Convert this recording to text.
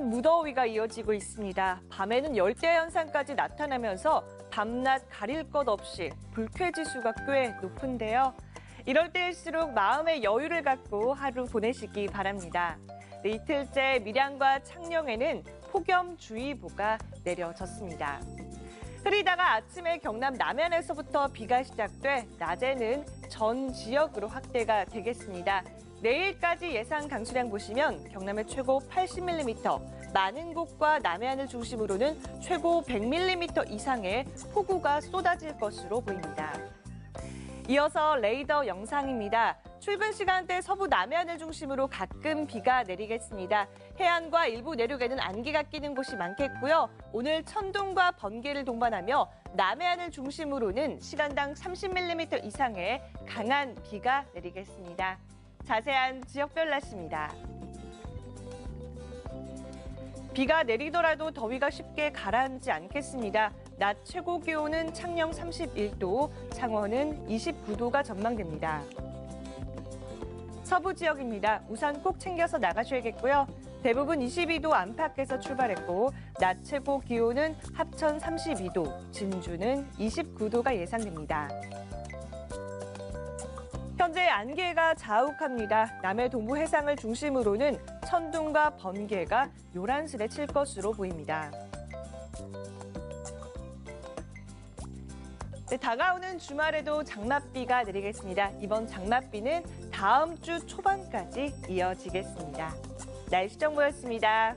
낮에는 무더위가 이어지고 있습니다. 밤에는 열대 현상까지 나타나면서 밤낮 가릴 것 없이 불쾌 지수가 꽤 높은데요. 이럴 때일수록 마음의 여유를 갖고 하루 보내시기 바랍니다. 네, 이틀째 밀양과 창녕에는 폭염주의보가 내려졌습니다. 흐리다가 아침에 경남 남해안에서부터 비가 시작돼 낮에는 전 지역으로 확대가 되겠습니다. 내일까지 예상 강수량 보시면 경남의 최고 80mm, 많은 곳과 남해안을 중심으로는 최고 100mm 이상의 폭우가 쏟아질 것으로 보입니다. 이어서 레이더 영상입니다. 출근 시간대 서부 남해안을 중심으로 가끔 비가 내리겠습니다. 해안과 일부 내륙에는 안개가 끼는 곳이 많겠고요. 오늘 천둥과 번개를 동반하며 남해안을 중심으로는 시간당 30mm 이상의 강한 비가 내리겠습니다. 자세한 지역별 날씨입니다. 비가 내리더라도 더위가 쉽게 가라앉지 않겠습니다. 낮 최고 기온은 창녕 31도, 창원은 29도가 전망됩니다. 서부 지역입니다. 우산 꼭 챙겨서 나가셔야겠고요. 대부분 22도 안팎에서 출발했고 낮 최고 기온은 합천 32도, 진주는 29도가 예상됩니다. 현재 안개가 자욱합니다. 남해 동부 해상을 중심으로는 천둥과 번개가 요란스레 칠 것으로 보입니다. 네, 다가오는 주말에도 장맛비가 내리겠습니다. 이번 장맛비는 다음 주 초반까지 이어지겠습니다. 날씨 정보였습니다.